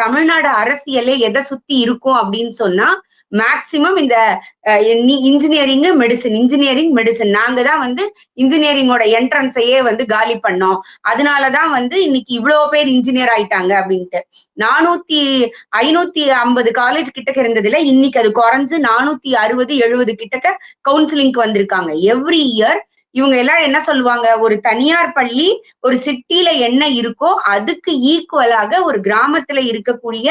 தமிழ்நாடு அரசியலே எதை சுத்தி இருக்கும் அப்படின்னு சொன்னா மேக்சிமம் இந்த இன்ஜினியரிங் மெடிசன் இன்ஜினியரிங் மெடிசன் நாங்க தான் வந்து இன்ஜினியரிங்கோட என்ட்ரன்ஸையே வந்து காலி பண்ணோம். அதனாலதான் வந்து இன்னைக்கு இவ்வளவு பேர் இன்ஜினியர் ஆயிட்டாங்க அப்படின்ட்டு. நானூத்தி ஐநூத்தி ஐம்பது காலேஜ் கிட்டக்க இருந்ததுல இன்னைக்கு அது குறைஞ்சு நானூத்தி அறுபது எழுபது கிட்டக்க கவுன்சிலிங்க்கு வந்திருக்காங்க. எவ்ரி இயர் இவங்க எல்லாரும் என்ன சொல்லுவாங்க? ஒரு தனியார் பள்ளி ஒரு சிட்டில என்ன இருக்கோ அதுக்கு ஈக்குவலாக ஒரு கிராமத்துல இருக்கக்கூடிய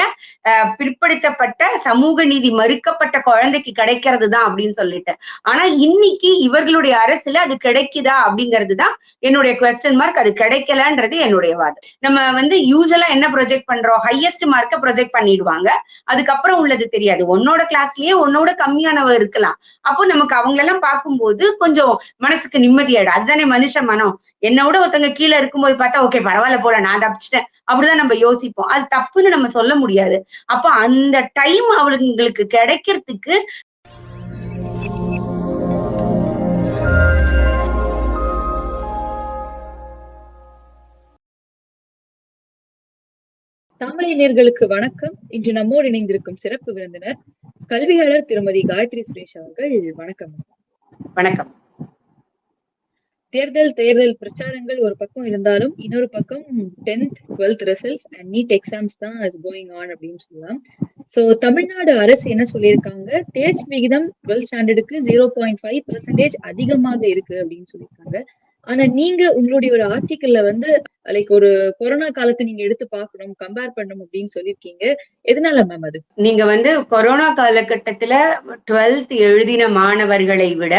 பிற்படுத்தப்பட்ட சமூக நீதி மறுக்கப்பட்ட குழந்தைக்கு கிடைக்கிறது தான் அப்படின்னு சொல்லிட்டு. ஆனா இன்னைக்கு இவர்களுடைய அரசுல அது கிடைக்குதா அப்படிங்கிறது தான் என்னுடைய கொஸ்டின் மார்க் அது கிடைக்கலன்றது என்னுடைய வாதம். நம்ம வந்து யூஸ்வலா என்ன ப்ரொஜெக்ட் பண்றோம்? ஹையஸ்ட் மார்க்கை ப்ரொஜெக்ட் பண்ணிடுவாங்க. அதுக்கப்புறம் உள்ளது தெரியாது. உன்னோட கிளாஸ்லயே உன்னோட கம்மியானவ இருக்கலாம். அப்போ நமக்கு அவங்களெல்லாம் பார்க்கும்போது கொஞ்சம் மனசுக்கு நிம்மதியாயிடும். அதுதானே மனுஷ மனம். என்னை விட ஒருத்தங்க கீழே இருக்கும்போது பார்த்தா ஓகே பரவாயில்ல போல நான் தப்பிச்சிட்டேன் அப்படிதான் நம்ம யோசிப்போம். அது தப்புன்னு நம்ம சொல்ல முடியாது. அப்ப அந்த டைம் அவளுங்களுக்கு கிடைக்கிறதுக்கு தாமரை நேர்களுக்கு வணக்கம். இன்று நம்மோடு இணைந்திருக்கும் சிறப்பு விருந்தினர் கல்வியாளர் திருமதி காயத்ரி சுரேஷ் அவர்கள். வணக்கம். வணக்கம். தேர்தல் தேர்தல் பிரச்சாரங்கள் ஒரு பக்கம் இருந்தாலும் இன்னொரு பக்கம் tenth twelfth results and NEET exams தான் இஸ் கோயிங் ஆன் அப்படின்னு சொல்லலாம். சோ தமிழ்நாடு அரசு என்ன சொல்லியிருக்காங்க? தேர்ச்சி விகிதம் டுவெல்த் ஸ்டாண்டர்டுக்கு ஜீரோ பாயிண்ட் ஃபைவ் பெர்சன்டேஜ் அதிகமாக இருக்கு அப்படின்னு சொல்லியிருக்காங்க. ஆனா நீங்க உங்களுடைய ஒரு ஆர்டிக்கல்ல வந்து லைக் ஒரு கொரோனா காலத்தை நீங்க எடுத்து பார்க்கணும் கம்பேர் பண்ணணும் அப்படின்னு சொல்லியிருக்கீங்க. எதனால மேம் அது? நீங்க வந்து கொரோனா காலகட்டத்துல டுவெல்த் எழுதின மாணவர்களை விட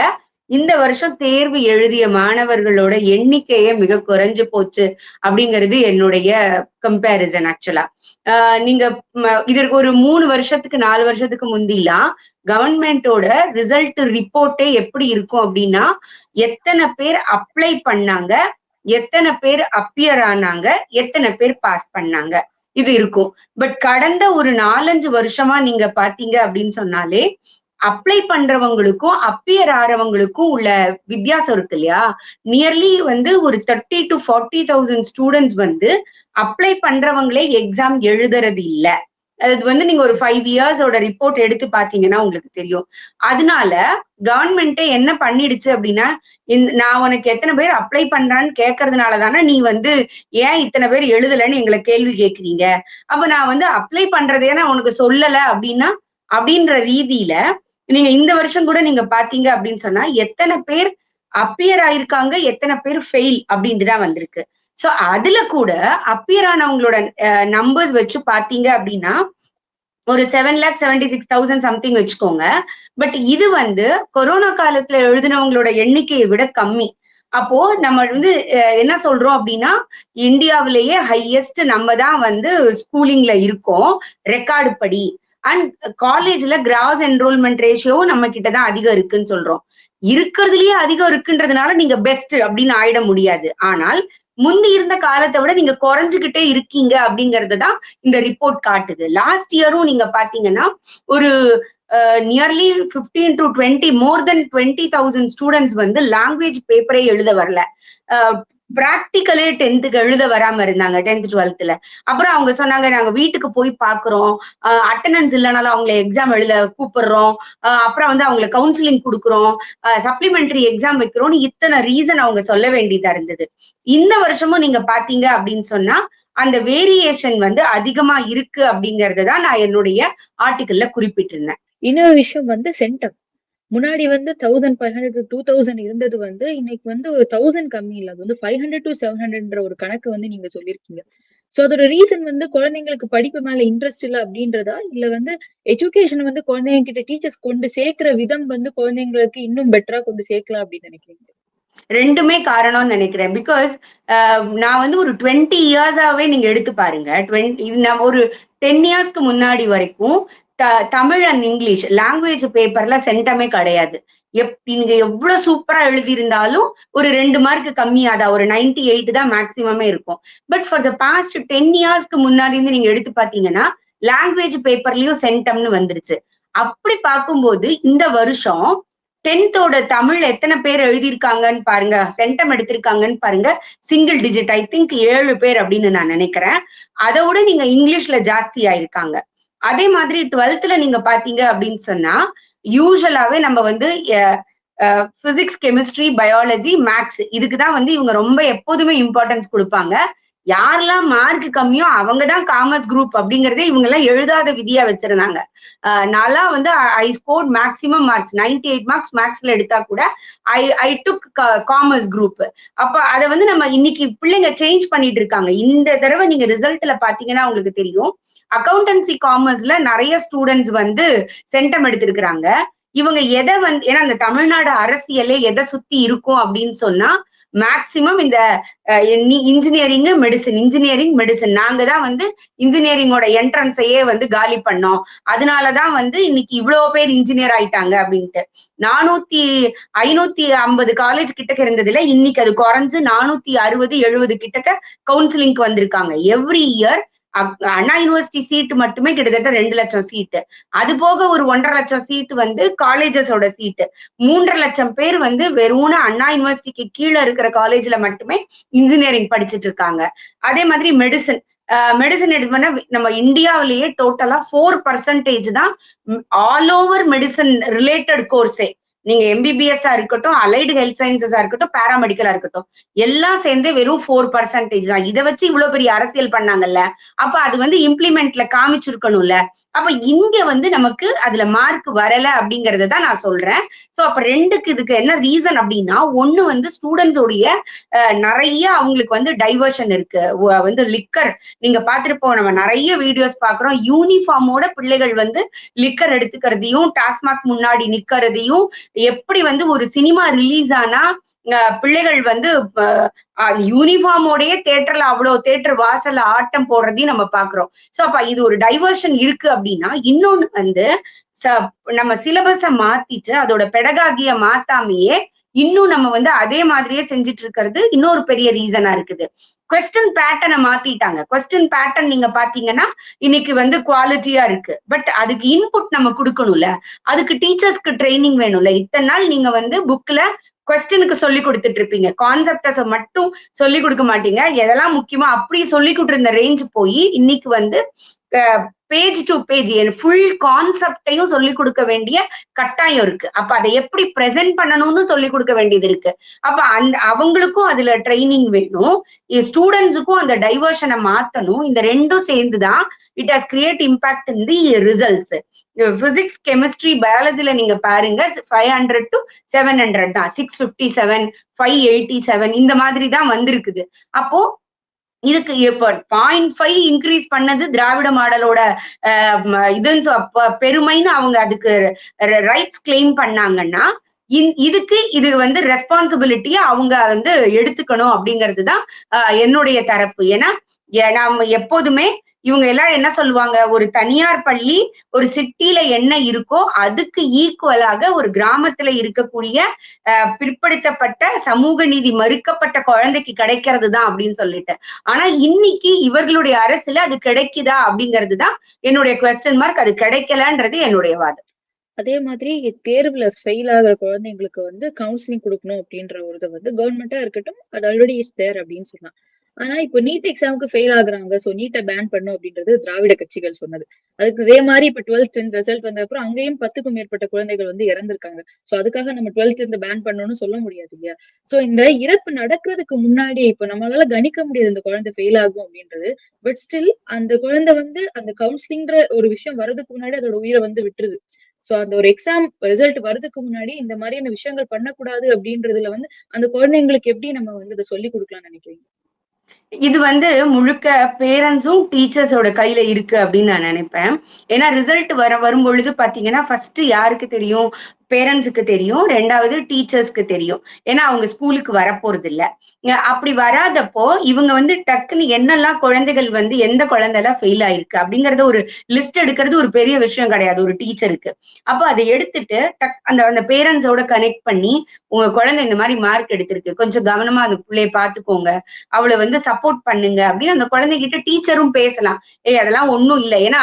இந்த வருஷம் தேர்வு எழுதிய மாணவர்களோட எண்ணிக்கையே மிக குறைஞ்சு போச்சு அப்படிங்கிறது என்னுடைய கம்பேரிசன் ஆக்சுவலா நீங்க இதற்கு ஒரு மூணு வருஷத்துக்கு நாலு வருஷத்துக்கு முந்திலாம் கவர்மெண்டோட ரிசல்ட் ரிப்போர்ட்டே எப்படி இருக்கும் அப்படின்னா எத்தனை பேர் அப்ளை பண்ணாங்க எத்தனை பேர் அப்பியர் ஆனாங்க எத்தனை பேர் பாஸ் பண்ணாங்க. இது இருக்கும். பட் கடந்த ஒரு நாலஞ்சு வருஷமா நீங்க பாத்தீங்க அப்படின்னு சொன்னாலே அப்ளை பண்றவங்களுக்கும் அப்பியர் ஆறவங்களுக்கும் உள்ள வித்தியாசம் இருக்கு இல்லையா? நியர்லி வந்து ஒரு thirty to forty thousand students வந்து அப்ளை பண்றவங்களே எக்ஸாம் எழுதுறது இல்லை. அது வந்து நீங்க ஒரு ஃபைவ் இயர்ஸோட ரிப்போர்ட் எடுத்து பாத்தீங்கன்னா உங்களுக்கு தெரியும். அதனால கவர்மெண்ட்டே என்ன பண்ணிடுச்சு அப்படின்னா நான் உனக்கு எத்தனை பேர் அப்ளை பண்றான்னு கேட்கறதுனால தானே நீ வந்து ஏன் இத்தனை பேர் எழுதலைன்னு எங்களை கேள்வி கேட்குறீங்க? அப்ப நான் வந்து அப்ளை பண்றதே நான் உனக்கு சொல்லல அப்படின்னா அப்படின்ற ரீதியில நீங்க இந்த வருஷம் கூட நீங்க பாத்தீங்க அப்படின்னு சொன்னா எத்தனை பேர் அப்பியர் ஆயிருக்காங்க எத்தனை பேர் ஃபெயில் அப்படின்ட்டு தான் வந்திருக்கு. சோ அதுல கூட அப்பியர் ஆனவங்களோட நம்பர்ஸ் வச்சு பாத்தீங்க அப்படின்னா ஒரு seven lakh seventy six thousand something வச்சுக்கோங்க. பட் இது வந்து கொரோனா காலத்துல எழுதினவங்களோட எண்ணிக்கையை விட கம்மி. அப்போ நம்ம வந்து என்ன சொல்றோம் அப்படின்னா இந்தியாவிலேயே ஹையஸ்ட் நம்ம தான் வந்து ஸ்கூலிங்ல இருக்கோம். ரெக்கார்டு படி. அண்ட் காலேஜ்ல கிராஸ் என்ரோல்மெண்ட் ரேஷியோ நம்ம கிட்ட தான் அதிகம் இருக்குன்னு சொல்றோம். இருக்கிறதுலயே அதிகம் இருக்குன்றதுனால நீங்க பெஸ்ட் அப்படின்னு ஆயிட முடியாது. ஆனால் முந்தி இருந்த காலத்தை விட நீங்க குறைஞ்சுக்கிட்டே இருக்கீங்க அப்படிங்கறது தான் இந்த ரிப்போர்ட் காட்டுது. லாஸ்ட் இயரும் நீங்க பாத்தீங்கன்னா ஒரு nearly fifteen to twenty more than twenty thousand students வந்து லாங்குவேஜ் பேப்பரே எழுத வரல. பிராக்டிக்கலே டென்த்துக்கு எழுத வராம இருந்தாங்க டென்த் டுவெல்த்ல அப்புறம் அவங்க சொன்னாங்க நாங்க வீட்டுக்கு போய் பாக்குறோம். அட்டண்டன்ஸ் இல்லைனாலும் அவங்கள எக்ஸாம் எழுத கூப்பிடுறோம். அப்புறம் வந்து அவங்களை கவுன்சிலிங் கொடுக்குறோம். சப்ளிமெண்டரி எக்ஸாம் வைக்கிறோம்னு இத்தனை ரீசன் அவங்க சொல்ல வேண்டியதா இருந்தது. இந்த வருஷமும் நீங்க பாத்தீங்க அப்படின்னு சொன்னா அந்த வேரியேஷன் வந்து அதிகமா இருக்கு அப்படிங்கறத தான் நான் என்னுடைய ஆர்டிக்கல்ல குறிப்பிட்டிருந்தேன். இன்னொரு விஷயம் வந்து சென்டம் முன்னாடி வந்து thousand five hundred to two thousand இருந்தது வந்து இன்னைக்கு வந்து ஒரு தௌசண்ட் கம்மி இல்லை. அது வந்து ஃபைவ் ஹண்ட்ரட் டு செவன் ஹண்ட்ரட்ன்ற ஒரு கணக்கு வந்து நீங்க சொல்லியிருக்கீங்க. சோ அதோட ரீசன் வந்து குழந்தைங்களுக்கு படிப்பு மேல இன்ட்ரெஸ்ட் இல்லை அப்படின்றதா? இல்ல வந்து எஜுகேஷன் வந்து குழந்தைங்க கிட்ட டீச்சர்ஸ் கொண்டு சேர்க்கிற விதம் வந்து குழந்தைங்களுக்கு இன்னும் பெட்டரா கொண்டு சேர்க்கலாம் அப்படின்னு நினைக்கிறீங்க? ரெண்டுமே காரணம்னு நினைக்கிறேன். பிகாஸ் நான் வந்து ஒரு டுவெண்ட்டி இயர்ஸாவே நீங்க எடுத்து பாருங்க. டுவெண்ட்டி நான் ஒரு டென் இயர்ஸ்க்கு முன்னாடி வரைக்கும் தமிழ் அண்ட் இங்கிலீஷ் லாங்குவேஜ் பேப்பர்ல சென்டமே கிடையாது. எப் நீங்க எவ்வளவு சூப்பரா எழுதியிருந்தாலும் ஒரு ரெண்டு மார்க் கம்மியாதா? ஒரு நைன்டி எயிட் தான் மேக்சிமமே இருக்கும். But for the past ten இயர்ஸ்க்கு முன்னாடி இருந்து நீங்க எடுத்து பாத்தீங்கன்னா லாங்குவேஜ் பேப்பர்லயும் சென்டம்னு வந்துருச்சு. அப்படி பார்க்கும்போது இந்த வருஷம் டென்த்தோட தமிழ் எத்தனை பேர் எழுதியிருக்காங்கன்னு பாருங்க சென்டம் எடுத்திருக்காங்கன்னு பாருங்க சிங்கிள் டிஜிட் ஐ திங்க் ஏழு பேர் அப்படின்னு நான் நினைக்கிறேன். அதை விட நீங்க இங்கிலீஷ்ல ஜாஸ்தி ஆயிருக்காங்க. அதே மாதிரி டுவெல்த்ல நீங்க பாத்தீங்க அப்படின்னு சொன்னா யூஸ்வலாவே நம்ம வந்து பிசிக்ஸ் கெமிஸ்ட்ரி பயாலஜி மேக்ஸ் இதுக்கு தான் வந்து இவங்க ரொம்ப எப்போதுமே இம்பார்ட்டன்ஸ் கொடுப்பாங்க. யாரெல்லாம் மார்க் கம்மியோ அவங்க தான் காமர்ஸ் குரூப் அப்படிங்கறதே இவங்க எல்லாம் எழுதாத விதியா வச்சிருந்தாங்க. நான்லாம் வந்து I scored maximum marks ninety eight marks மேக்ஸ்ல எடுத்தா கூட I I took commerce group அப்ப அதை வந்து நம்ம இன்னைக்கு பிள்ளைங்க சேஞ்ச் பண்ணிட்டு இருக்காங்க. இந்த தடவை நீங்க ரிசல்ட்ல பாத்தீங்கன்னா உங்களுக்கு தெரியும். அக்கௌண்டன்சி காமர்ஸ்ல நிறைய ஸ்டூடெண்ட்ஸ் வந்து சென்டம் எடுத்திருக்கிறாங்க. இவங்க எதை வந்து ஏன்னா அந்த தமிழ்நாடு அரசியலே எதை சுத்தி இருக்கும் அப்படின்னு சொன்னா மேக்சிமம் இந்த இன்ஜினியரிங் மெடிசன் இன்ஜினியரிங் மெடிசன் நாங்க தான் வந்து இன்ஜினியரிங்கோட என்ட்ரன்ஸையே வந்து காலி பண்ணோம். அதனாலதான் வந்து இன்னைக்கு இவ்வளவு பேர் இன்ஜினியர் ஆயிட்டாங்க அப்படின்ட்டு. நானூத்தி ஐநூத்தி ஐம்பது காலேஜ் கிட்டக்க இருந்ததுல இன்னைக்கு அது குறைஞ்சு நானூத்தி அறுபது எழுபது கிட்டக்க கவுன்சிலிங்க்கு வந்திருக்காங்க. Every year Anna university seat மட்டுமே கிட்டத்தட்ட ரெண்டு லட்சம் சீட்டு அது போக ஒரு ஒன்றரை லட்சம் சீட்டு வந்து காலேஜஸோட சீட்டு மூன்றரை லட்சம் பேர் வந்து வெறும் அண்ணா யூனிவர்சிட்டிக்கு கீழே இருக்கிற காலேஜ்ல மட்டுமே இன்ஜினியரிங் படிச்சுட்டு இருக்காங்க. அதே மாதிரி மெடிசன் மெடிசன் எடுத்தோம்னா நம்ம இந்தியாவிலேயே டோட்டலா ஃபோர் பர்சன்டேஜ் தான் ஆல் ஓவர் மெடிசன் ரிலேட்டட் கோர்ஸே நீங்க எம்பிபிஎஸ்ஸா இருக்கட்டும் அலைடு ஹெல்த் சயின்சஸா இருக்கட்டும் பேராமெடிக்கலா இருக்கட்டும் எல்லாம் சேர்ந்து வெறும் ஃபோர் பர்சன்டேஜ் தான். இதை வச்சு இவ்வளவு பெரிய அரசியல் பண்ணாங்கல்ல? அப்ப அது வந்து இம்ப்ளிமெண்ட்ல காமிச்சிருக்கணும்ல? அப்ப இங்க வந்து நமக்கு அதுல மார்க் வரல அப்படிங்கறத தான் நான் சொல்றேன். சோ அப்ப ரெண்டுக்கு இதுக்கு என்ன ரீசன் அப்படின்னா ஒண்ணு வந்து ஸ்டூடெண்ட்ஸோடைய நிறைய அவங்களுக்கு வந்து டைவர்ஷன் இருக்கு. வந்து லிக்கர் நீங்க பாத்துருப்போம் நம்ம நிறைய வீடியோஸ் பாக்குறோம் யூனிஃபார்மோட பிள்ளைகள் வந்து லிக்கர் எடுத்துக்கிறதையும் டாஸ்மாக் முன்னாடி நிக்கிறதையும் எப்படி வந்து ஒரு சினிமா ரிலீஸ் ஆனா பிள்ளைகள் வந்து யூனிஃபார்மோடயே தேட்டர்ல அவ்வளவு தேட்டர் வாசல்ல ஆட்டம் போடுறதையும் நம்ம பாக்குறோம் சோ அப்ப இது ஒரு டைவர்ஷன் இருக்கு அப்படின்னா இன்னொன்னு வந்து நம்ம சிலபஸ மாத்திட்டு அதோட பெடகாகிய மாத்தாமையே இன்னும் நம்ம வந்து அதே மாதிரியே செஞ்சுட்டு இருக்கிறது இன்னொரு பெரிய ரீசனா இருக்குது. கொஸ்டின் பேட்டர்னை மாத்திட்டாங்க. கொஸ்டின் பேட்டர்ன் நீங்க பாத்தீங்கன்னா இன்னைக்கு வந்து குவாலிட்டியா இருக்கு. பட் அதுக்கு இன்புட் நம்ம கொடுக்கணும்ல. அதுக்கு டீச்சர்ஸ்க்கு ட்ரைனிங் வேணும்ல. இத்தனை நாள் நீங்க வந்து புக்ல கொஸ்டினுக்கு சொல்லி கொடுத்துட்டு இருப்பீங்க. கான்செப்டஸ மட்டும் சொல்லி கொடுக்க மாட்டீங்க. எதெல்லாம் முக்கியமா அப்படி சொல்லி கொடுத்துருந்த ரேஞ்ச் போய் இன்னைக்கு வந்து பேஜ் டு பேஜ் ஃபுல் கான்செப்டையும் சொல்லி கொடுக்க வேண்டிய கட்டாயம் இருக்கு. அப்ப அதை எப்படி ப்ரெசென்ட் பண்ணணும்னு சொல்லி கொடுக்க வேண்டியது இருக்கு. அப்ப அந்த அவங்களுக்கும் அதுல ட்ரைனிங் வேணும். ஸ்டூடெண்ட்ஸுக்கும் அந்த டைவர்ஷனை மாத்தணும். இந்த ரெண்டும் சேர்ந்துதான் it has create impact in the results physics chemistry பயாலஜில நீங்க பாருங்க five hundred to seven hundred தான். Six fifty seven five eighty seven இந்த மாதிரி தான் வந்திருக்குது. அப்போ இதுக்கு இப்போ பாயிண்ட் ஃபைவ் இன்க்ரீஸ் பண்ணது திராவிட மாடலோட இதுன்னு பெருமைன்னு அவங்க அதுக்கு ரைட்ஸ் கிளைம் பண்ணாங்கன்னா இதுக்கு இது வந்து ரெஸ்பான்சிபிலிட்டியை அவங்க வந்து எடுத்துக்கணும் அப்படிங்கிறது தான் என்னுடைய தரப்பு. ஏன்னா நாம் எப்போதுமே இவங்க எல்லாரும் என்ன சொல்லுவாங்க? ஒரு தனியார் பள்ளி ஒரு சிட்டில என்ன இருக்கோ அதுக்கு ஈக்குவலாக ஒரு கிராமத்துல இருக்கக்கூடிய பிற்படுத்தப்பட்ட சமூக நீதி மறுக்கப்பட்ட குழந்தைக்கு கிடைக்கிறது தான் அப்படின்னு சொல்லிட்டு. ஆனா இன்னைக்கு இவர்களுடைய அரசுல அது கிடைக்குதா அப்படிங்கிறது தான் என்னுடைய கொஸ்டின் மார்க் அது கிடைக்கலன்றது என்னுடைய வாதம். அதே மாதிரி தேர்வுல ஃபெயில் ஆகிற குழந்தைங்களுக்கு வந்து கவுன்சிலிங் கொடுக்கணும் அப்படின்ற ஒரு இதை வந்து கவர்மெண்டா இருக்கட்டும் அது ஆல்ரெடி இஸ் தேர் அப்படின்னு சொல்லலாம். ஆனா இப்போ நீட் எக்ஸாமுக்கு ஃபெயில் ஆகுறாங்க சோ நீட்டை பேன் பண்ணும் அப்படின்றது திராவிட கட்சிகள் சொன்னது. அதுக்கு இதே மாதிரி இப்ப டுவெல்த் ரிசல்ட் வந்த அப்புறம் அங்கேயும் பத்துக்கும் மேற்பட்ட குழந்தைகள் வந்து இறந்திருக்காங்க. சோ அதுக்காக நம்ம டுவெல்த் இந்த பேன் பண்ணணும்னு சொல்ல முடியாது இல்லையா? சோ இந்த இறப்பு நடக்கிறதுக்கு முன்னாடி இப்ப நம்மளால கணிக்க முடியாது இந்த குழந்தை ஃபெயில் ஆகும் அப்படின்றது. பட் ஸ்டில் அந்த குழந்தை வந்து அந்த கவுன்சிலிங்ற ஒரு விஷயம் வர்றதுக்கு முன்னாடி அதோட உயிரை வந்து விட்டுருது. சோ அந்த ஒரு எக்ஸாம் ரிசல்ட் வரதுக்கு முன்னாடி இந்த மாதிரியான விஷயங்கள் பண்ணக்கூடாது அப்படின்றதுல வந்து அந்த குழந்தைங்களுக்கு எப்படி நம்ம வந்து இதை சொல்லி கொடுக்கலாம்னு நினைக்கிறீங்க? இது வந்து முழுக்க பேரண்ட்ஸும் டீச்சர்ஸோட கையில இருக்கு அப்படின்னு நான் நினைப்பேன். ஏன்னா ரிசல்ட் வர வரும் பொழுது பாத்தீங்கன்னா ஃபர்ஸ்ட் யாருக்கு தெரியும்? பேரண்ட்ஸுக்கு தெரியும் ரெண்டாவது டீச்சர்ஸ்க்கு தெரியும். ஏன்னா அவங்க ஸ்கூலுக்கு வரப்போறது இல்ல அப்படி வராதப்போ இவங்க வந்து டக்குன்னு என்னெல்லாம் குழந்தைகள் வந்து எந்த குழந்தைலாம் ஃபெயில் ஆயிருக்கு அப்படிங்கறத ஒரு லிஸ்ட் எடுக்கிறது ஒரு பெரிய விஷயம் கிடையாது ஒரு டீச்சருக்கு. அப்போ அதை எடுத்துட்டு டக் அந்த அந்த பேரண்ட்ஸோட கனெக்ட் பண்ணி உங்க குழந்தை இந்த மாதிரி மார்க் எடுத்திருக்கு கொஞ்சம் கவனமா அந்த பிள்ளைய பாத்துக்கோங்க அவளை வந்து சப்போர்ட் பண்ணுங்க அப்படின்னு அந்த குழந்தைகிட்ட டீச்சரும் பேசலாம். ஏய் அதெல்லாம் ஒண்ணும் இல்லை. ஏன்னா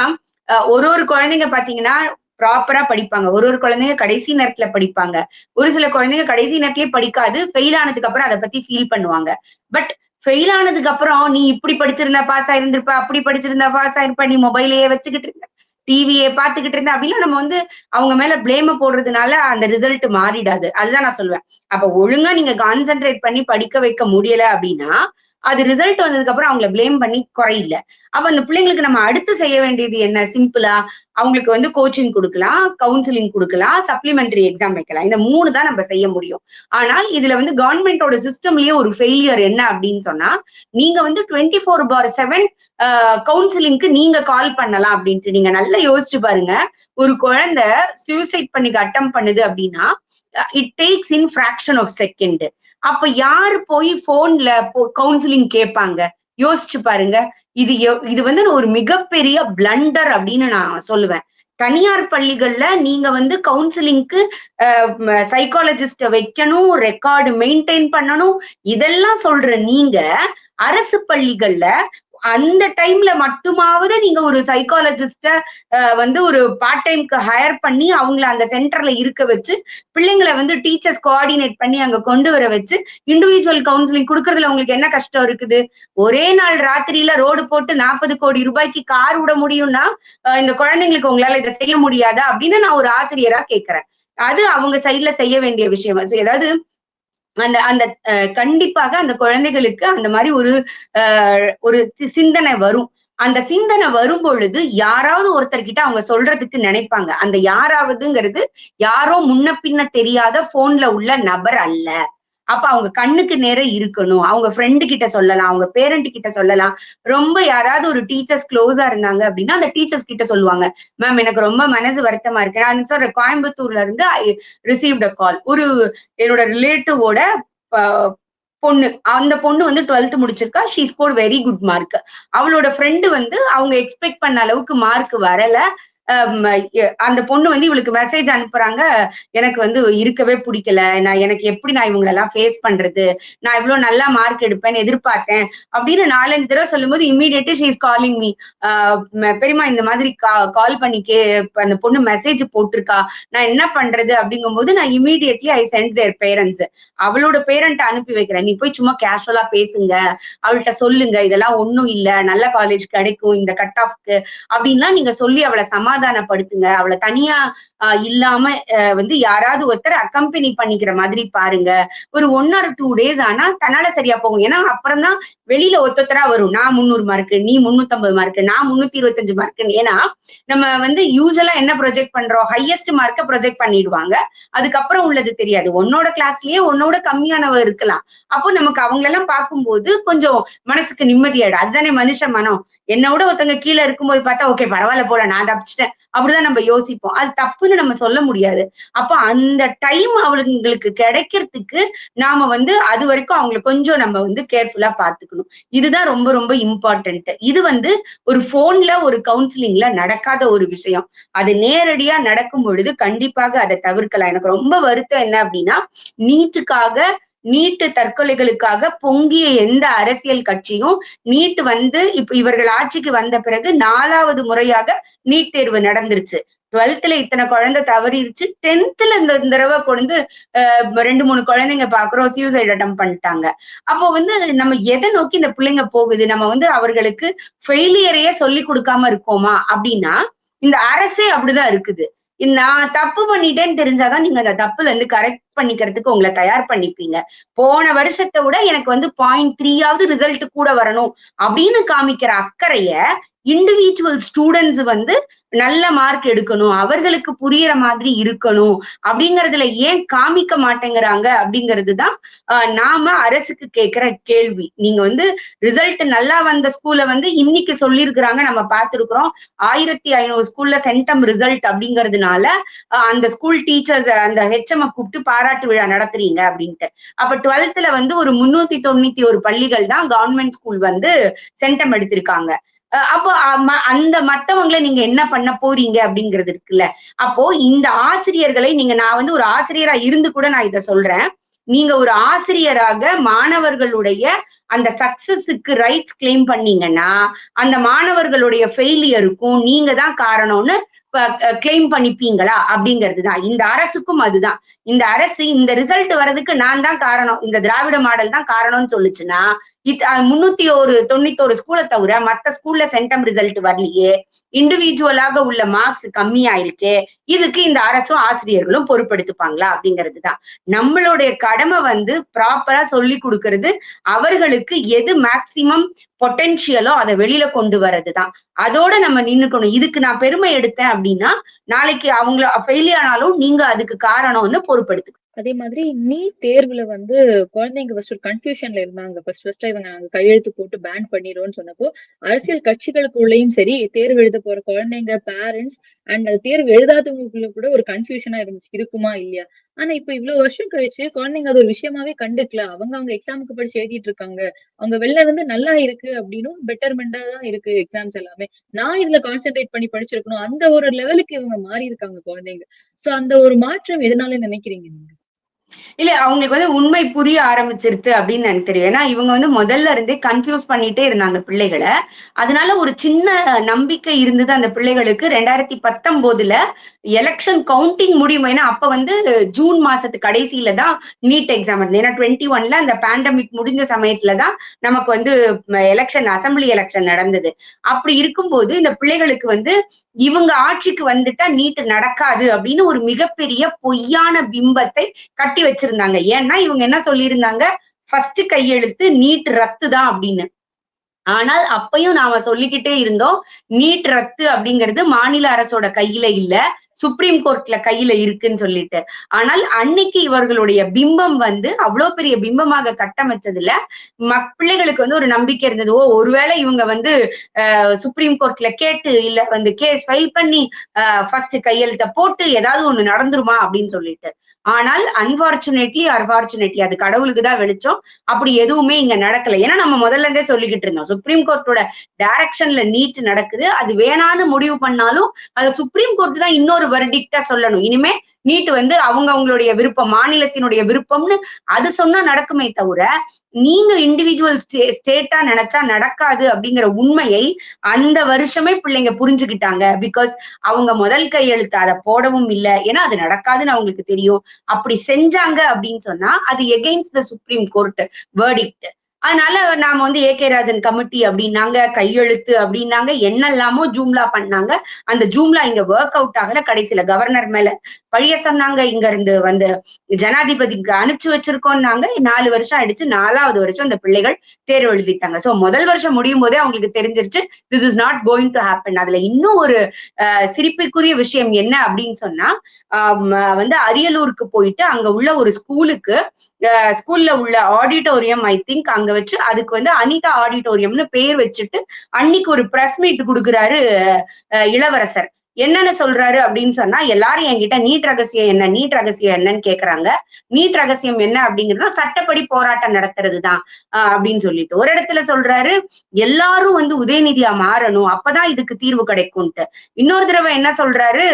ஒரு ஒரு குழந்தைங்க பாத்தீங்கன்னா ப்ராப்பரா படிப்பாங்க. ஒரு ஒரு குழந்தைங்க கடைசி நேரத்துல படிப்பாங்க. ஒரு சில குழந்தைங்க கடைசி நேரத்திலே படிக்காது ஃபெயில் ஆனதுக்கு அப்புறம் அதை பத்தி ஃபீல் பண்ணுவாங்க. பட் ஃபெயில் ஆனதுக்கு அப்புறம் நீ இப்படி படிச்சிருந்தா பாஸ் ஆயிருந்திருப்ப அப்படி படிச்சிருந்தா பாஸ் ஆயிருப்ப நீ மொபைலையே வச்சுக்கிட்டு இருந்த டிவியை பார்த்துக்கிட்டு இருந்த அப்படின்னா நம்ம வந்து அவங்க மேல பிளேம போடுறதுனால அந்த ரிசல்ட் மாறிடாது. அதுதான் நான் சொல்லுவேன். அப்ப ஒழுங்கா நீங்க கான்சென்ட்ரேட் பண்ணி படிக்க வைக்க முடியல அப்படின்னா அது ரிசல்ட் வந்ததுக்கு அப்புறம் அவங்கள பிளேம் பண்ணி குறையில. அப்ப அந்த பிள்ளைங்களுக்கு நம்ம அடுத்து செய்ய வேண்டியது என்ன? சிம்பிளா அவங்களுக்கு வந்து கோச்சிங் கொடுக்கலாம் கவுன்சிலிங் கொடுக்கலாம் சப்ளிமெண்டரி எக்ஸாம் வைக்கலாம். இந்த மூணு தான் நம்ம செய்ய முடியும். ஆனால் இதுல வந்து கவர்மெண்டோட சிஸ்டம்லயே ஒரு ஃபெயிலியர் என்ன அப்படின்னு சொன்னா நீங்க வந்து டுவெண்ட்டி ஃபோர் பார் செவன் கவுன்சிலிங்க்கு நீங்க கால் பண்ணலாம் அப்படின்ட்டு. நீங்க நல்லா யோசிச்சு பாருங்க. ஒரு குழந்தை சூசைட் பண்ணிக்க அட்டம் பண்ணுது அப்படின்னா it takes in fraction of second அப்ப யாரு போய் போன்ல கவுன்சிலிங் கேட்பாங்க யோசிச்சு பாருங்க. இது இது வந்து ஒரு மிகப்பெரிய பிளண்டர் அப்படின்னு நான் சொல்லுவேன். தனியார் பள்ளிகள்ல நீங்க வந்து கவுன்சிலிங்க்கு சைக்காலஜிஸ்ட வைக்கணும் ரெக்கார்டு மெயின்டைன் பண்ணணும் இதெல்லாம் சொல்ற நீங்க அரசு பள்ளிகள்ல அந்த டைம்ல மட்டுமாவது நீங்க ஒரு சைக்காலஜிஸ்ட வந்து ஒரு பார்ட் டைம்க்கு ஹையர் பண்ணி அவங்கள அந்த சென்டர்ல இருக்க வச்சு பிள்ளைங்களை வந்து டீச்சர்ஸ் கோஆர்டினேட் பண்ணி அங்க கொண்டு வர வச்சு இண்டிவிஜுவல் கவுன்சிலிங் கொடுக்கறதுல உங்களுக்கு என்ன கஷ்டம் இருக்குது? ஒரே நாள் ராத்திரியில ரோடு போட்டு நாற்பது கோடி ரூபாய்க்கு கார் விட முடியும்னா இந்த குழந்தைங்களுக்கு உங்களால இதை செய்ய முடியாதா? அப்படின்னு நான் ஒரு ஆசிரியரா கேட்கிறேன் அது அவங்க சைட்ல செய்ய வேண்டிய விஷயம். அதாவது அந்த அந்த அஹ், கண்டிப்பாக அந்த குழந்தைகளுக்கு அந்த மாதிரி ஒரு ஒரு சி- சிந்தனை வரும். அந்த சிந்தனை வரும் பொழுது யாராவது ஒருத்தர்கிட்ட அவங்க சொல்றதுக்கு நினைப்பாங்க. அந்த யாராவதுங்கிறது யாரோ முன்ன பின்ன தெரியாத போன்ல உள்ள நபர் அல்ல. அப்ப அவங்க கண்ணுக்கு நேர இருக்கணும். அவங்க ஃப்ரெண்டு கிட்ட சொல்லலாம் அவங்க பேரண்ட் கிட்ட சொல்லலாம். ரொம்ப யாராவது ஒரு டீச்சர்ஸ் க்ளோஸா இருந்தாங்க அப்படின்னா அந்த டீச்சர்ஸ் கிட்ட சொல்லுவாங்க. மேம் எனக்கு ரொம்ப மனசு வருத்தமா இருக்கு. நான் சொல்றேன் கோயம்புத்தூர்ல இருந்து ஐ ரிசீவ்ட் அ கால் ஒரு என்னோட ரிலேட்டிவோட பொண்ணு. அந்த பொண்ணு வந்து twelfth முடிச்சிருக்கா. She score very good mark அவளோட ஃப்ரெண்டு வந்து அவங்க எக்ஸ்பெக்ட் பண்ண அளவுக்கு மார்க் வரல. அந்த பொண்ணு வந்து இவளுக்கு மெசேஜ் அனுப்புறாங்க. எனக்கு வந்து இருக்கவே பிடிக்கல. நான் எனக்கு எப்படி நான் இவங்களெல்லாம் ஃபேஸ் பண்றது? நான் இவ்வளவு நல்லா மார்க் எடுப்பேன்னு எதிர்பார்த்தேன். அப்படின்னு நாலஞ்சு தடவை சொல்லும்போது immediately she is calling me பெரியமா இந்த மாதிரி கால் பண்ணி கே அந்த பொண்ணு மெசேஜ் போட்டிருக்கா. நான் என்ன பண்றது? அப்படிங்கும்போது நான் immediately I sent their parents அவளோட பேரண்ட் அனுப்பி வைக்கிறேன். நீ போய் சும்மா கேஷுவலா பேசுங்க. அவள்கிட்ட சொல்லுங்க. இதெல்லாம் ஒண்ணும் இல்ல. நல்ல காலேஜ் கிடைக்கும். இந்த கட் ஆஃப்க்கு அப்படின்லாம் நீங்க சொல்லி அவளை சமாதானப்படுத்துங்க. அவளை தனியா இல்லாம வந்து யாராவது ஒருத்தர் அக்கம்பெனி பண்ணிக்கிற மாதிரி பாருங்க. ஒரு ஒன் ஆர் டூ டேஸ் ஆனா தன்னால சரியா போகும். ஏன்னா அப்புறம் தான் வெளியில ஒத்தொத்தரா வரும். நான் முந்நூறு மார்க் நீ முன்னூத்தம்பது மார்க் நான் முன்னூத்தி இருபத்தஞ்சு மார்க் ஏன்னா நம்ம வந்து யூஸ்வலா என்ன ப்ரொஜெக்ட் பண்றோம்? ஹையஸ்ட் மார்க்க ப்ரொஜெக்ட் பண்ணிடுவாங்க. அதுக்கப்புறம் உள்ளது தெரியாது. உன்னோட கிளாஸ்லயே உன்னோட கம்மியானவ இருக்கலாம். அப்போ நமக்கு அவங்க எல்லாம் பார்க்கும்போது கொஞ்சம் மனசுக்கு நிம்மதியாயிடும். அதுதானே மனுஷ மனம். என்னோட ஒருத்தங்க கீழே இருக்கும்போது பார்த்தா ஓகே பரவாயில்ல போல நான் தப்பிச்சிட்டேன் அப்படிதான் நம்ம யோசிப்போம். அது தப்புன்னு நம்ம சொல்ல முடியாது. அப்ப அந்த டைம் அவங்களுக்கு கிடைக்கிறதுக்கு நாம வந்து அது வரைக்கும் அவங்களை கொஞ்சம் நம்ம வந்து கேர்ஃபுல்லா பாத்துக்கணும் இதுதான் ரொம்ப ரொம்ப இம்பார்ட்டன்ட் இது வந்து ஒரு போன்ல ஒரு கவுன்சிலிங்ல நடக்காத ஒரு விஷயம். அது நேரடியா நடக்கும் பொழுது கண்டிப்பாக அதை தவிர்க்கலாம். எனக்கு ரொம்ப வருத்தம் என்ன அப்படின்னா நீட்டுக்காக நீட்டு தற்கொலைகளுக்காக பொங்கிய எந்த அரசியல் கட்சியும் நீட் வந்து இப்ப இவர்கள் ஆட்சிக்கு வந்த பிறகு நாலாவது முறையாக நீட் தேர்வு நடந்துருச்சு. டுவெல்த்ல இத்தனை குழந்தை தவறிடுச்சு டென்த்ல இந்த தடவை கொண்டு ரெண்டு மூணு குழந்தைங்க பாக்குறோம். சூசைட் அட்டம் பண்ணிட்டாங்க. அப்போ வந்து நம்ம எதை நோக்கி இந்த பிள்ளைங்க போகுது? நம்ம வந்து அவர்களுக்கு ஃபெயிலியரையே சொல்லி கொடுக்காம இருக்கோமா? அப்படின்னா இந்த அரசே அப்படிதான் இருக்குது. நான் தப்பு பண்ணிட்டேன்னு தெரிஞ்சாதான் நீங்க அந்த தப்புல இருந்து கரெக்ட் பண்ணிக்கிறதுக்கு உங்களை தயார் பண்ணிப்பீங்க. போன வருஷத்தை விட எனக்கு வந்து பாயிண்ட் த்ரீயாவது ரிசல்ட் கூட வரணும் அப்படின்னு காமிக்கிற அக்கறைய இண்டிவிஜுவல் ஸ்டூடெண்ட்ஸ் வந்து நல்ல மார்க் எடுக்கணும் அவர்களுக்கு புரியுற மாதிரி இருக்கணும் அப்படிங்கறதுல ஏன் காமிக்க மாட்டேங்கிறாங்க அப்படிங்கிறது தான் நாம அரசுக்கு கேட்கிற கேள்வி. நீங்க வந்து ரிசல்ட் நல்லா வந்த ஸ்கூல்ல வந்து இன்னைக்கு சொல்லியிருக்கிறாங்க நம்ம பார்த்திருக்கிறோம். ஆயிரத்தி ஐநூறு ஸ்கூல்ல சென்டம் ரிசல்ட் அப்படிங்கிறதுனால அந்த ஸ்கூல் டீச்சர்ஸ் அந்த ஹெச்எம் கூப்பிட்டு பாராட்டு விழா நடத்துறீங்க அப்படின்ட்டு. அப்ப டுவெல்த்ல வந்து ஒரு முன்னூத்தி தொண்ணூத்தி ஒரு பள்ளிகள் தான் கவர்மெண்ட் ஸ்கூல் வந்து சென்டம் எடுத்திருக்காங்க. அப்போ அந்த மத்தவங்களை நீங்க என்ன பண்ண போறீங்க அப்படிங்கிறது இருக்குல்ல. அப்போ இந்த ஆசிரியர்களை நீங்க நான் வந்து ஒரு ஆசிரியரா இருந்து கூட நான் இதை சொல்றேன். நீங்க ஒரு ஆசிரியராக மாணவர்களுடைய அந்த சக்சஸுக்கு ரைட்ஸ் கிளைம் பண்ணீங்கன்னா அந்த மாணவர்களுடைய ஃபெயிலியருக்கும் நீங்க தான் காரணம்னு கிளைம் பண்ணிப்பீங்களா? அப்படிங்கிறது தான். இந்த அரசுக்கும் அதுதான். இந்த அரசு இந்த ரிசல்ட் வர்றதுக்கு நான் தான் காரணம். இந்த திராவிட மாடல் தான் காரணம்னு சொல்லுச்சுன்னா இத் முன்னூத்தி ஒரு தொண்ணூத்தோரு ஸ்கூலை தவிர மத்த ஸ்கூல்ல சென்டம் ரிசல்ட் வரலையே. இண்டிவிஜுவலாக உள்ள மார்க்ஸ் கம்மியா இருக்கு இதுக்கு இந்த அரசும் ஆசிரியர்களும் பொறுப்படுத்துப்பாங்களா அப்படிங்கிறது தான். நம்மளுடைய கடமை வந்து ப்ராப்பரா சொல்லி கொடுக்கறது அவர்களுக்கு எது மேக்சிமம் பொட்டென்ஷியலோ அதை வெளியில கொண்டு வர்றதுதான் அதோட நம்ம நின்னுக்கணும். இதுக்கு நான் பெருமை எடுத்தேன் அப்படின்னா நாளைக்கு அவங்கள ஃபெயிலியர் ஆனாலும் நீங்க அதுக்கு காரணம்னு பொறுப்படுத்து அதே மாதிரி நீட் தேர்வுல வந்து குழந்தைங்க ஃபர்ஸ்ட் ஒரு கன்ஃபியூஷன்ல இருந்தாங்க. ஃபர்ஸ்ட் ஃபர்ஸ்ட் இவங்க நாங்க கையெழுத்து போட்டு பேன் பண்ணிடுவோம்னு சொன்னப்போ அரசியல் கட்சிகளுக்குள்ளேயும் சரி தேர்வு எழுத போற குழந்தைங்க பேரண்ட்ஸ் அண்ட் அது தேர்வு எழுதாதவங்களுக்குள்ள கூட ஒரு கன்ஃபியூஷனா இருந்துச்சு. இருக்குமா இல்லையா? ஆனா இப்ப இவ்வளவு வருஷம் கழிச்சு குழந்தைங்க அது ஒரு விஷயமாவே கண்டுக்கல. அவங்க அவங்க எக்ஸாமுக்கு படிச்சு எழுதிட்டு இருக்காங்க. அவங்க வெளில வந்து நல்லா இருக்கு அப்படின்னும் பெட்டர்மெண்டா தான் இருக்கு எக்ஸாம்ஸ் எல்லாமே. நான் இதுல கான்சென்ட்ரேட் பண்ணி படிச்சிருக்கணும். அந்த ஒரு லெவலுக்கு இவங்க மாறி இருக்காங்க குழந்தைங்க. சோ அந்த ஒரு மாற்றம் எதனால நினைக்கிறீங்க நீங்க? இல்ல அவங்களுக்கு வந்து உண்மை புரிய ஆரம்பிச்சிருது அப்படின்னு எனக்கு தெரியும். ஏன்னா இவங்க வந்து முதல்ல இருந்தே கன்ஃபியூஸ் பண்ணிட்டே இருந்தாங்க பிள்ளைகளை. அதனால ஒரு சின்ன நம்பிக்கை இருந்தது அந்த பிள்ளைகளுக்கு. ரெண்டாயிரத்தி பத்தொன்பதுல எலெக்ஷன் கவுண்டிங் முடியும். ஏன்னா அப்ப வந்து ஜூன் மாசத்து கடைசியில தான் நீட் எக்ஸாம் இருந்தது. ஏன்னா டுவெண்ட்டி ஒன்ல அந்த பேண்டமிக் முடிஞ்ச சமயத்துல தான் நமக்கு வந்து எலெக்ஷன் அசம்பிளி எலெக்ஷன் நடந்தது. அப்படி இருக்கும்போது இந்த பிள்ளைகளுக்கு வந்து இவங்க ஆட்சிக்கு வந்துட்டா நீட் நடக்காது அப்படின்னு ஒரு மிகப்பெரிய பொய்யான பிம்பத்தை கட்டி வச்சிருந்தாங்க. ஏன்னா இவங்க என்ன சொல்லியிருந்தாங்க? ஃபர்ஸ்ட் கையெழுத்து நீட் ரத்து தான் அப்படின்னு. ஆனால் அப்பயும் நாம சொல்லிக்கிட்டே இருந்தோம் நீட் ரத்து அப்படிங்கிறது மாநில அரசோட கையில இல்ல. சுப்ரீம் கோர்ட்ல கையில இருக்குன்னு சொல்லிட்டு. ஆனால் அன்னைக்கு இவர்களுடைய பிம்பம் வந்து அவ்வளவு பெரிய பிம்பமாக கட்டமைச்சதுல மக் பிள்ளைகளுக்கு வந்து ஒரு நம்பிக்கை இருந்தது. ஓ ஒருவேளை இவங்க வந்து சுப்ரீம் கோர்ட்ல கேட்டு இல்ல வந்து கேஸ் ஃபைல் பண்ணி ஃபர்ஸ்ட் கையெழுத்த போட்டு ஏதாவது ஒண்ணு நடந்துருமா அப்படின்னு சொல்லிட்டு. ஆனால் அன்பார்ச்சுனேட்லி அன்பார்ச்சுனேட்லி அது கடவுளுக்கு தான் வெளிச்சம். அப்படி எதுவுமே இங்க நடக்கல. ஏன்னா நம்ம முதல்ல இருந்தே சொல்லிக்கிட்டு இருந்தோம். சுப்ரீம் கோர்ட்டோட டைரக்ஷன்ல நீட் நடக்குது. அது வேணான்னு முடிவு பண்ணாலும் அது சுப்ரீம் கோர்ட் தான் இன்னொரு வெர்டிக்டா சொல்லணும். இனிமே நீட் வந்து அவங்க அவங்களுடைய விருப்பம் மாநிலத்தினுடைய விருப்பம்னு அது சொன்னா நடக்குமே தவிர நீங்க இண்டிவிஜுவல் ஸ்டே ஸ்டேட்டா நினைச்சா நடக்காது அப்படிங்கிற உண்மையை அந்த வருஷமே பிள்ளைங்க புரிஞ்சுக்கிட்டாங்க. பிகாஸ் அவங்க முதல் கையெழுத்து அதை போடவும் இல்லை. ஏன்னா அது நடக்காதுன்னு அவங்களுக்கு தெரியும். அப்படி செஞ்சாங்க அப்படின்னு சொன்னா அது against the supreme court verdict அதனால நாம வந்து ஏ கே ராஜன் கமிட்டி அப்படின்னாங்க கையெழுத்து அப்படின்னாங்க என்னெல்லாமோ ஜூம்லா பண்ணாங்க. அந்த ஜூம்லா இங்க ஒர்க் அவுட் ஆகல. கடைசியில கவர்னர் மேல பழிய சொன்னாங்க. இங்க இருந்து வந்து ஜனாதிபதிக்கு அனுப்பிச்சு வச்சிருக்கோம்னாங்க நாலு வருஷம் ஆயிடுச்சு. நாலாவது வருஷம் அந்த பிள்ளைகள் தேர்வு எழுதிட்டாங்க. சோ முதல் வருஷம் முடியும் போதே அவங்களுக்கு தெரிஞ்சிருச்சு this is not going to happen அதுல இன்னும் ஒரு சிரிப்புக்குரிய விஷயம் என்ன அப்படின்னு சொன்னா வந்து அரியலூருக்கு போயிட்டு அங்க உள்ள ஒரு ஸ்கூலுக்கு ஸ்கூல்ல உள்ள ஆடிட்டோரியம் ஐ திங்க் அங்க வச்சு அதுக்கு வந்து அனிதா ஆடிட்டோரியம்னு பேர் வச்சுட்டு அன்னைக்கு ஒரு பிரஸ் மீட் கொடுக்குறாரு இளவரசர். என்னன்னு சொல்றாரு அப்படின்னு சொன்னா எல்லாரும் என்கிட்ட நீட் ரகசியம் என்ன? நீட் ரகசியம் என்னன்னு கேக்குறாங்க. நீட் ரகசியம் என்ன? அப்படிங்கிறது சட்டப்படி போராட்டம் நடத்துறது தான் அப்படின்னு சொல்லிட்டு. ஒரு இடத்துல சொல்றாரு எல்லாரும் வந்து உதயநிதியா மாறணும். அப்பதான் இதுக்கு தீர்வு கிடைக்கும்ட்டு இன்னொரு தடவை என்ன சொல்றாரு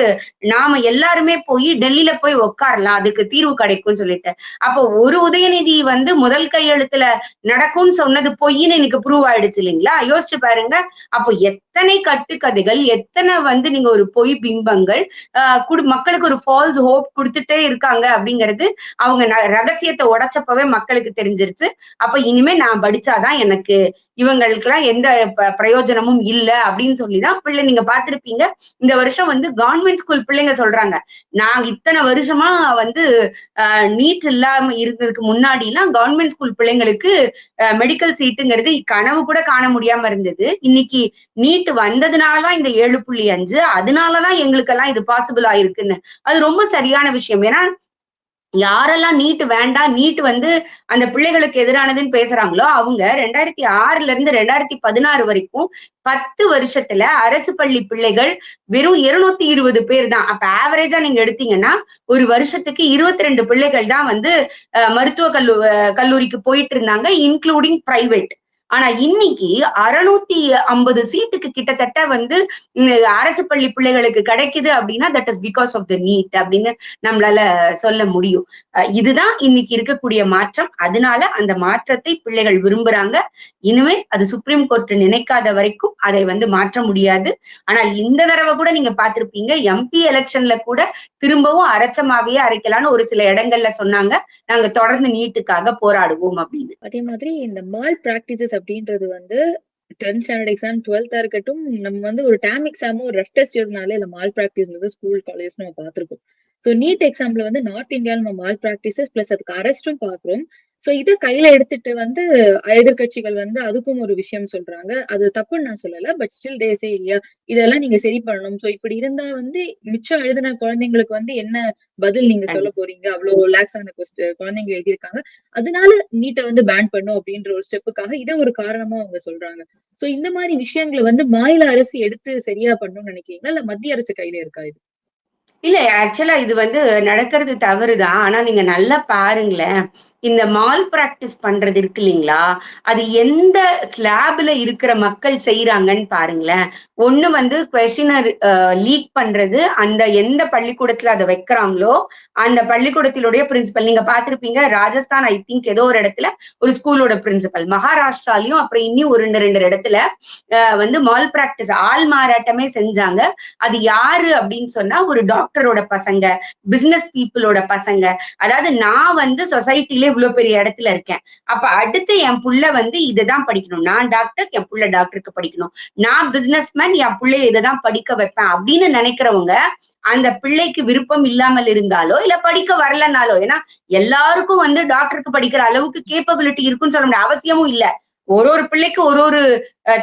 நாம எல்லாருமே போய் டெல்லியில போய் உட்காரலாம் அதுக்கு தீர்வு கிடைக்கும்னு சொல்லிட்டு. அப்போ ஒரு உதயநிதி வந்து முதல் கையெழுத்துல நடக்கும்னு சொன்னது பொய்ன்னு எனக்கு ப்ரூவ் ஆயிடுச்சு இல்லைங்களா? யோசிச்சு பாருங்க. அப்போ எத்தனை கட்டுக்கதைகள் எத்தனை வந்து நீங்க ஒரு பொய் பிம்பங்கள் குடு மக்களுக்கு ஒரு ஃபால்ஸ் ஹோப் கொடுத்துட்டே இருக்காங்க அப்படிங்கிறது அவங்க ரகசியத்தை உடைச்சப்பவே மக்களுக்கு தெரிஞ்சிருச்சு. அப்ப இனிமே நான் படிச்சாதான் எனக்கு இவங்களுக்கெல்லாம் எந்த பிரயோஜனமும் இல்ல அப்படின்னு சொல்லிதான் பிள்ளை நீங்க பாத்திருப்பீங்க இந்த வருஷம் வந்து கவர்மெண்ட் ஸ்கூல் பிள்ளைங்க சொல்றாங்க. நாங்க இத்தனை வருஷமா வந்து நீட் இல்லாம இருந்ததுக்கு முன்னாடி எல்லாம் கவர்மெண்ட் ஸ்கூல் பிள்ளைங்களுக்கு மெடிக்கல் சீட்டுங்கிறது கனவு கூட காண முடியாம இருந்தது. இன்னைக்கு நீட் வந்ததுனாலதான் இந்த ஏழு புள்ளி அஞ்சு அதனாலதான் எங்களுக்கெல்லாம் இது பாசிபிள் ஆயிருக்குன்னு அது ரொம்ப சரியான விஷயம். ஏன்னா யாரெல்லாம் நீட் வேண்டாம் நீட் வந்து அந்த பிள்ளைகளுக்கு எதிரானதுன்னு பேசுறாங்களோ அவங்க ரெண்டாயிரத்தி ஆறுல இருந்து ரெண்டாயிரத்தி பதினாறு வரைக்கும் பத்து வருஷத்துல அரசு பள்ளி பிள்ளைகள் வெறும் இருநூத்தி இருபது பேர் தான். அப்ப ஆவரேஜா நீங்க எடுத்தீங்கன்னா ஒரு வருஷத்துக்கு இருபத்தி ரெண்டு பிள்ளைகள் தான் வந்து மருத்துவ கல்லூ கல்லூரிக்கு போயிட்டு இருந்தாங்க இன்க்ளூடிங் பிரைவேட் ஆனா இன்னைக்கு அறுநூத்தி ஐம்பது சீட்டுக்கு கிட்டத்தட்ட வந்து அரசு பள்ளி பிள்ளைகளுக்கு கிடைக்குது அப்படின்னா that is because of the NEET அப்படின்னு நம்மளால சொல்ல முடியும். இதுதான் இன்னைக்கு இருக்கக்கூடிய மாற்றம். அதனால அந்த மாற்றத்தை பிள்ளைகள் விரும்புறாங்க. இனிமே அது சுப்ரீம் கோர்ட் நினைக்காத வரைக்கும் அதை வந்து மாற்ற முடியாது. ஆனால் இந்த தடவை கூட நீங்க பார்த்திருப்பீங்க எம்பி எலெக்ஷன்ல கூட திரும்பவும் அரைச்சமாவே அரைக்கலாம்னு ஒரு சில இடங்கள்ல சொன்னாங்க. நாங்க தொடர்ந்து நீட்டுக்காக போராடுவோம் அப்படின்னு. அதே மாதிரி இந்த மால் பிராக்டிசஸ் அப்படின்றது வந்து டென்த் ஸ்டாண்டர்ட் எக்ஸாம் டுவெல்த்தா இருக்கட்டும் நம்ம வந்து ஒரு டேம் எக்ஸாமும் ஒரு ரஃப் டெஸ்ட் எழுதினாலே இல்லை மால் பிராக்டிஸ் ஸ்கூல் காலேஜ் நம்ம பார்த்துருக்கோம். ஸோ நீட் எக்ஸாம்ல வந்து நார்த் இந்தியாவில் நம்ம மால் பிராக்டிசஸ் பிளஸ் அதுக்கு அரெஸ்ட்டும் பார்க்குறோம். ஸோ இதை கையில எடுத்துட்டு வந்து எதிர்கட்சிகள் வந்து அதுக்கும் ஒரு விஷயம் சொல்றாங்க. அது தப்புன்னு நான் சொல்லல பட் ஸ்டில் தே சே இல்லையா இதெல்லாம் நீங்க சரி பண்ணணும். ஸோ இப்படி இருந்தா வந்து மிச்சம் எழுதின குழந்தைங்களுக்கு வந்து என்ன பதில் நீங்க சொல்ல போறீங்க? அவ்வளவு லேக்ஸ் ஆன கொஸ்ட் குழந்தைங்க எழுதியிருக்காங்க. அதனால நீட்டை வந்து பேன் பண்ணும் அப்படின்ற ஒரு ஸ்டெப்புக்காக இதை ஒரு காரணமா அவங்க சொல்றாங்க. சோ இந்த மாதிரி விஷயங்களை வந்து மாநில அரசு எடுத்து சரியா பண்ணணும்னு நினைக்கிறீங்களா? இல்ல மத்திய அரசு கையில இருக்கா இது? இல்ல ஆக்சுவலா இது வந்து நடக்கிறது தவறுதான். ஆனா நீங்க நல்லா பாருங்களேன். இந்த மால் பிராக்டிஸ் பண்றது இருக்கு இல்லைங்களா? அது எந்த ஸ்லாப்ல இருக்கிற மக்கள் செய்யறாங்கன்னு பாருங்களேன். ஒண்ணு வந்து கொஷினர் லீக் பண்றது அந்த எந்த பள்ளிக்கூடத்துல அதை வைக்கிறாங்களோ அந்த பள்ளிக்கூடத்திலுடைய பிரின்சிபல் நீங்க பாத்திருப்பீங்க ராஜஸ்தான் ஐ திங்க் ஏதோ ஒரு இடத்துல ஒரு ஸ்கூலோட பிரின்சிபல் மகாராஷ்டிராலையும் அப்புறம் இன்னும் ஒரு ரெண்டு ரெண்டு இடத்துல வந்து மால் பிராக்டிஸ் ஆள் மாறாட்டமே செஞ்சாங்க. அது யாரு அப்படின்னு சொன்னா ஒரு டாக்டரோட பசங்க பிசினஸ் பீப்புளோட பசங்க. அதாவது நான் வந்து சொசைட்டிலே இவ்வளவு பெரிய இடத்துல இருக்கேன். அப்ப அடுத்து என் புள்ள வந்து இதுதான் படிக்கணும். நான் டாக்டர் என் புள்ள டாக்டருக்கு படிக்கணும். நான் பிசினஸ் மேன் என் பிள்ளைய இதைதான் படிக்க வைப்பேன் அப்படின்னு நினைக்கிறவங்க அந்த பிள்ளைக்கு விருப்பம் இல்லாமல் இருந்தாலோ இல்ல படிக்க வரலனாலோ ஏன்னா எல்லாருக்கும் வந்து டாக்டருக்கு படிக்கிற அளவுக்கு கேப்பபிலிட்டி இருக்குன்னு சொல்ல முடியாது. அவசியமும் இல்ல. ஒரு ஒரு பிள்ளைக்கு ஒரு ஒரு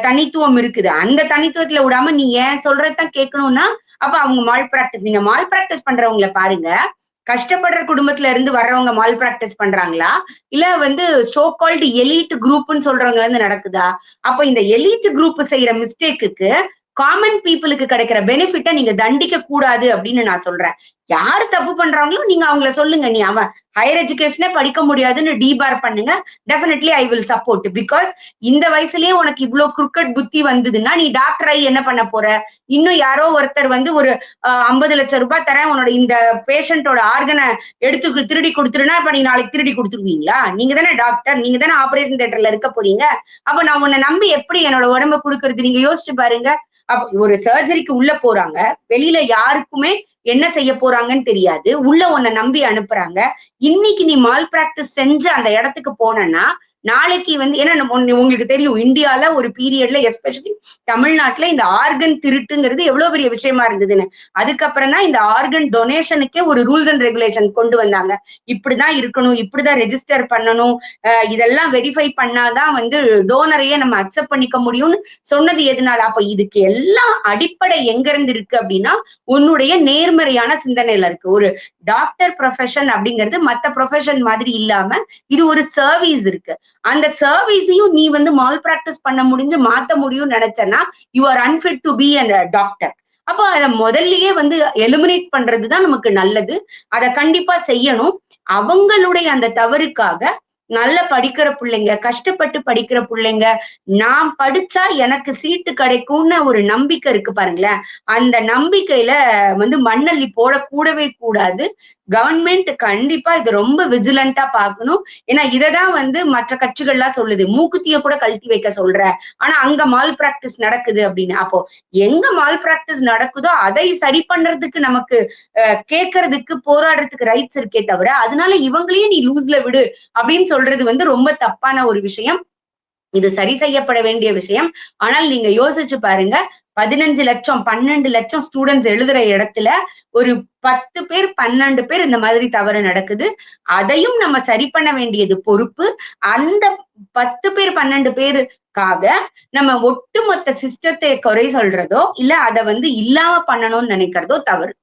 தனித்துவம் இருக்குது. அந்த தனித்துவத்துல விடாம நீ ஏன் சொல்றதான் கேட்கணும்னா அப்ப அவங்க மால் பிராக்டிஸ் நீங்க மால் பிராக்டிஸ் பண்றவங்கள பாருங்க. கஷ்டப்படுற குடும்பத்துல இருந்து வர்றவங்க மால் பிராக்டிஸ் பண்றாங்களா? இல்ல வந்து சோ கால்டு எலிட் குரூப்னு சொல்றவங்க இருந்து நடக்குதா? அப்ப இந்த எலிட் குரூப் செய்யற மிஸ்டேக்குக்கு காமன் பீப்புளுக்கு கிடைக்கிற பெனிஃபிட்டை நீங்க தண்டிக்க கூடாது அப்படின்னு நான் சொல்றேன். யார் தப்பு பண்றாங்களோ நீங்க அவங்கள சொல்லுங்க. நீ அவன் ஹையர் எஜுகேஷனே படிக்க முடியாதுன்னு டீபார் பண்ணுங்க. Definitely I will support because இந்த வயசுலயே உனக்கு இவ்வளவு குறுக்கட் புத்தி வந்ததுன்னா நீ டாக்டர் ஆகி என்ன பண்ண போற? இன்னும் யாரோ ஒருத்தர் வந்து ஒரு ஐம்பது லட்சம் ரூபாய் தரேன். உன்னோட இந்த பேஷண்டோட ஆர்கனை எடுத்து திருடி கொடுத்துருனா இப்ப நீ நாளைக்கு திருடி கொடுத்துருவீங்களா? நீங்க தானே டாக்டர் நீங்க தானே ஆபரேஷன் தியேட்டர்ல இருக்க போறீங்க. அப்ப நான் உன்னை நம்பி எப்படி என்னோட உடம்ப கொடுக்கறது? நீங்க யோசிச்சு பாருங்க. ஒரு சர்ஜரிக்கு உள்ள போறாங்க. வெளியில யாருக்குமே என்ன செய்ய போறாங்கன்னு தெரியாது. உள்ள உன்னை நம்பி அனுப்புறாங்க. இன்னைக்கு நீ மால் பிராக்டிஸ் செஞ்சு அந்த இடத்துக்கு போனேன்னா நாளைக்கு வந்து ஏன்னா நம்ம உங்களுக்கு தெரியும் இந்தியால ஒரு பீரியட்ல எஸ்பெஷலி தமிழ்நாட்டுல இந்த ஆர்கன் திருட்டுங்கிறது எவ்வளவு பெரிய விஷயமா இருந்ததுன்னு. அதுக்கப்புறம் தான் இந்த ஆர்கன் டொனேஷனுக்கே ஒரு ரூல்ஸ் அண்ட் ரெகுலேஷன் கொண்டு வந்தாங்க. இப்படிதான் இருக்கணும் இப்படிதான் ரெஜிஸ்டர் பண்ணணும். அஹ் இதெல்லாம் வெரிஃபை பண்ணாதான் வந்து டோனரையே நம்ம அக்செப்ட் பண்ணிக்க முடியும்னு சொன்னது எதனால? அப்ப இதுக்கு எல்லாம் அடிப்படை எங்க இருந்து இருக்கு அப்படின்னா உன்னுடைய நேர்மறையான சிந்தனையில இருக்கு. ஒரு டாக்டர் ப்ரொஃபஷன் அப்படிங்கிறது மத்த ப்ரொஃபஷன் மாதிரி இல்லாம இது ஒரு சர்வீஸ் இருக்கு. அந்த சர்வீஸையும் நீ வந்து மால் பிராக்டிஸ் பண்ண முடிஞ்சு மாத்த முடியும்னு நினைச்சேன்னா you are unfit to be and doctor அப்போ அதை முதல்லயே வந்து எலிமினேட் பண்றதுதான் நமக்கு நல்லது. அதை கண்டிப்பா செய்யணும். அவங்களுடைய அந்த தவறுக்காக நல்ல படிக்கிற பிள்ளைங்க கஷ்டப்பட்டு படிக்கிற பிள்ளைங்க நான் படிச்சா எனக்கு சீட்டு கிடைக்கும்னு ஒரு நம்பிக்கை இருக்கு பாருங்களேன். அந்த நம்பிக்கையில வந்து மண்ணள்ளி போடக்கூடவே கூடாது. கவர்மெண்ட் கண்டிப்பா இது ரொம்ப விஜிலண்டா பார்க்கணும். ஏன்னா இததான் வந்து மற்ற கட்சிகள்லாம் சொல்லுது. மூக்குத்திய கூட கழட்டி வைக்க சொல்ற. ஆனா அங்க மால் பிராக்டிஸ் நடக்குது அப்படின்னு. அப்போ எங்க மால் பிராக்டிஸ் நடக்குதோ அதை சரி பண்றதுக்கு நமக்கு கேட்கறதுக்கு போராடுறதுக்கு ரைட்ஸ் இருக்கே தவிர அதனால இவங்களையும் நீ லூஸ்ல விடு அப்படின்னு சொல்றது வந்து ரொம்ப தப்பான ஒரு விஷயம். இது சரி செய்யப்பட வேண்டிய விஷயம். ஆனால் நீங்க யோசிச்சு பாருங்க பதினஞ்சு லட்சம் பன்னெண்டு லட்சம் ஸ்டூடெண்ட்ஸ் எழுதுற இடத்துல ஒரு பத்து பேர் பன்னெண்டு பேர் இந்த மாதிரி தவறு நடக்குது. அதையும் நம்ம சரி பண்ண வேண்டியது பொறுப்பு. அந்த பத்து பேர் பன்னெண்டு பேருக்காக நம்ம ஒட்டுமொத்த சிஸ்டத்தை குறை சொல்றதோ இல்ல அதை வந்து இல்லாம பண்ணணும்னு நினைக்கிறதோ தவறு.